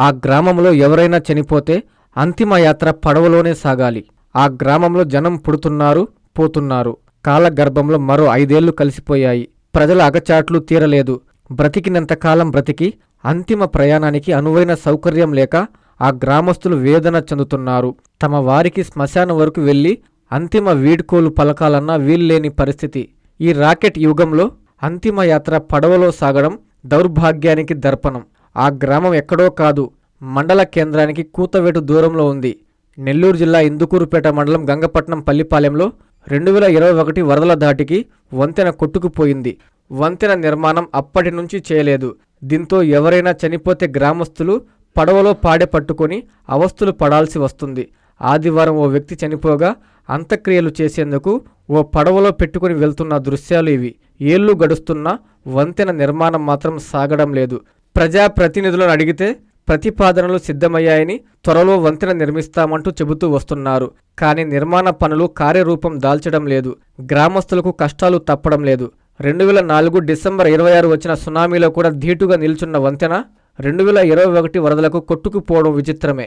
ఆ గ్రామంలో ఎవరైనా చనిపోతే అంతిమయాత్ర పడవలోనే సాగాలి. ఆ గ్రామంలో జనం పుడుతున్నారు పోతున్నారు. కాలగర్భంలో మరో ఐదేళ్ళు కలిసిపోయాయి. ప్రజల అగచాట్లు తీరలేదు. బ్రతికినంతకాలం బ్రతికి అంతిమ ప్రయాణానికి అనువైన సౌకర్యం లేక ఆ గ్రామస్తులు వేదన చెందుతున్నారు. తమ వారికి శ్మశానం వరకు వెళ్ళి అంతిమ వీడ్కోలు పలకాలన్నా వీల్లేని పరిస్థితి. ఈ రాకెట్ యుగంలో అంతిమ యాత్ర పడవలో సాగడం దౌర్భాగ్యానికి దర్పణం. ఆ గ్రామం ఎక్కడో కాదు. మండల కేంద్రానికి కూతవేటు దూరంలో ఉంది. నెల్లూరు జిల్లా ఇందుకూరుపేట మండలం గంగపట్నం పల్లిపాలెంలో రెండు వేల ఇరవై ఒకటి వరదల దాటికి వంతెన కొట్టుకుపోయింది. వంతెన నిర్మాణం అప్పటి నుంచి చేయలేదు. దీంతో ఎవరైనా చనిపోతే గ్రామస్తులు పడవలో పాడే పట్టుకొని అవస్థలు పడాల్సి వస్తుంది. ఆదివారం ఓ వ్యక్తి చనిపోగా అంత్యక్రియలు చేసేందుకు ఓ పడవలో పెట్టుకుని వెళ్తున్న దృశ్యాలు ఇవి. ఏళ్ళు గడుస్తున్నా వంతెన నిర్మాణం మాత్రం సాగడం లేదు. ప్రజాప్రతినిధులను అడిగితే ప్రతిపాదనలు సిద్ధమయ్యాయని త్వరలో వంతెన నిర్మిస్తామంటూ చెబుతూ వస్తున్నారు. కానీ నిర్మాణ పనులు కార్యరూపం దాల్చడం లేదు. గ్రామస్తులకు కష్టాలు తప్పడం లేదు. రెండు వేల నాలుగు డిసెంబర్ ఇరవై ఆరు వచ్చిన సునామీలో కూడా ధీటుగా నిల్చున్న వంతెన రెండు వేల ఇరవై ఒకటి వరదలకు కొట్టుకుపోవడం విచిత్రమే.